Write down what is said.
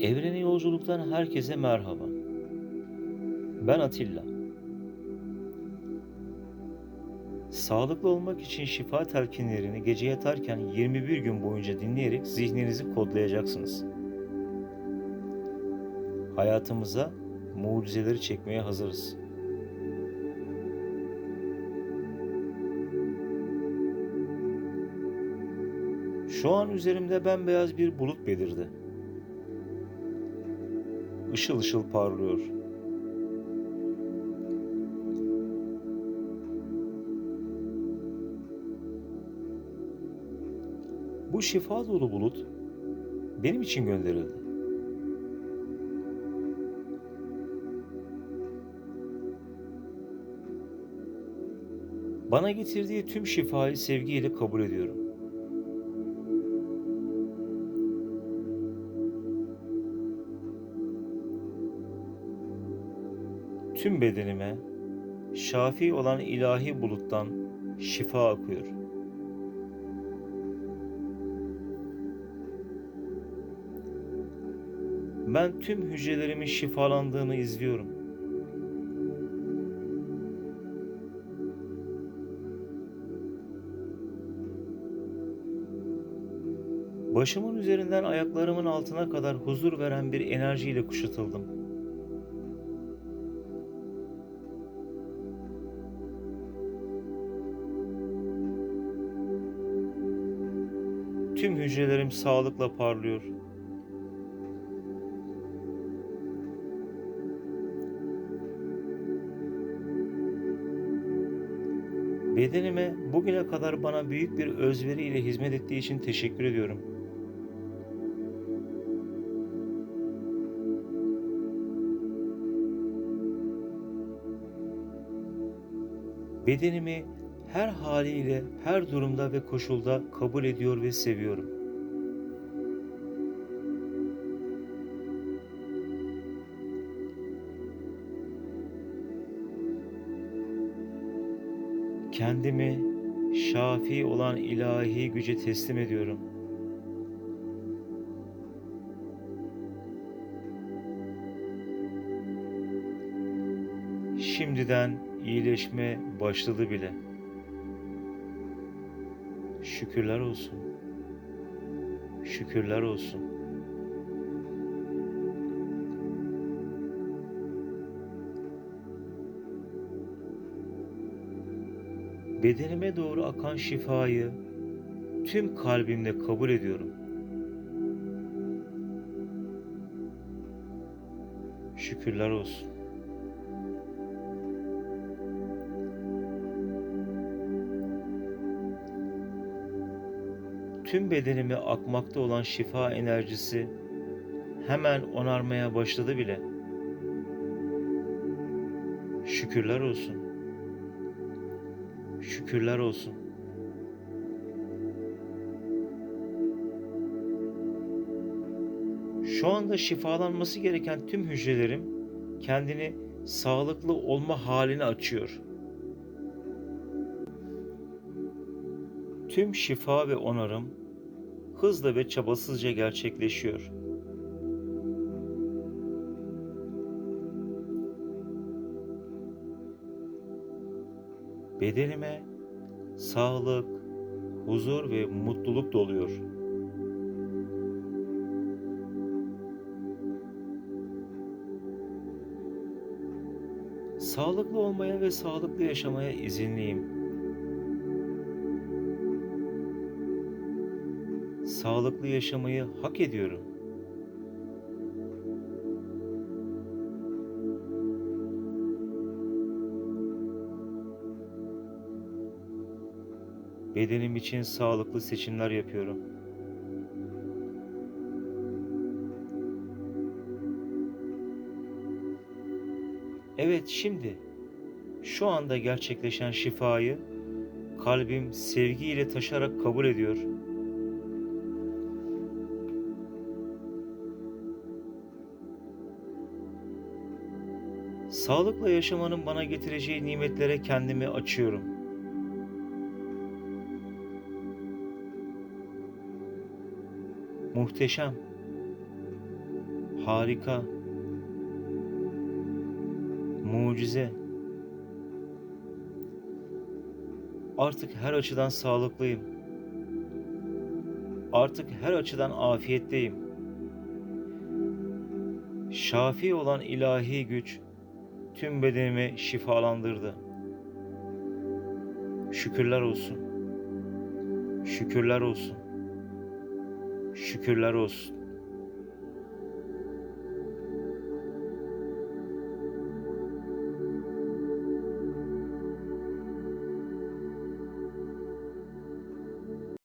Evreni yolculuktan herkese merhaba. Ben Atilla. Sağlıklı olmak için şifa telkinlerini gece yatarken 21 gün boyunca dinleyerek zihninizi kodlayacaksınız. Hayatımıza mucizeleri çekmeye hazırız. Şu an üzerimde bembeyaz bir bulut belirdi. Işıl ışıl parlıyor. Bu şifa dolu bulut benim için gönderildi. Bana getirdiği tüm şifayı sevgiyle kabul ediyorum. Tüm bedenime şafi olan ilahi buluttan şifa akıyor. Ben tüm hücrelerimin şifalandığını izliyorum. Başımın üzerinden ayaklarımın altına kadar huzur veren bir enerjiyle kuşatıldım. Tüm hücrelerim sağlıkla parlıyor. Bedenime bugüne kadar bana büyük bir özveriyle hizmet ettiği için teşekkür ediyorum. Bedenimi her haliyle, her durumda ve koşulda kabul ediyor ve seviyorum. Kendimi şafi olan ilahi güce teslim ediyorum. Şimdiden iyileşme başladı bile. Şükürler olsun. Şükürler olsun. Bedenime doğru akan şifayı tüm kalbimle kabul ediyorum. Şükürler olsun. Tüm bedenime akmakta olan şifa enerjisi hemen onarmaya başladı bile. Şükürler olsun. Şükürler olsun. Şu anda şifalanması gereken tüm hücrelerim kendini sağlıklı olma halini açıyor. Tüm şifa ve onarım hızla ve çabasızca gerçekleşiyor. Bedenime sağlık, huzur ve mutluluk doluyor. Sağlıklı olmaya ve sağlıklı yaşamaya izinliyim. Sağlıklı yaşamayı hak ediyorum. Bedenim için sağlıklı seçimler yapıyorum. Evet şimdi şu anda gerçekleşen şifayı kalbim sevgiyle taşarak kabul ediyor. Sağlıkla yaşamanın bana getireceği nimetlere kendimi açıyorum. Muhteşem. Harika. Mucize. Artık her açıdan sağlıklıyım. Artık her açıdan afiyetteyim. Şafi olan ilahi güç tüm bedenimi şifalandırdı. Şükürler olsun. Şükürler olsun. Şükürler olsun.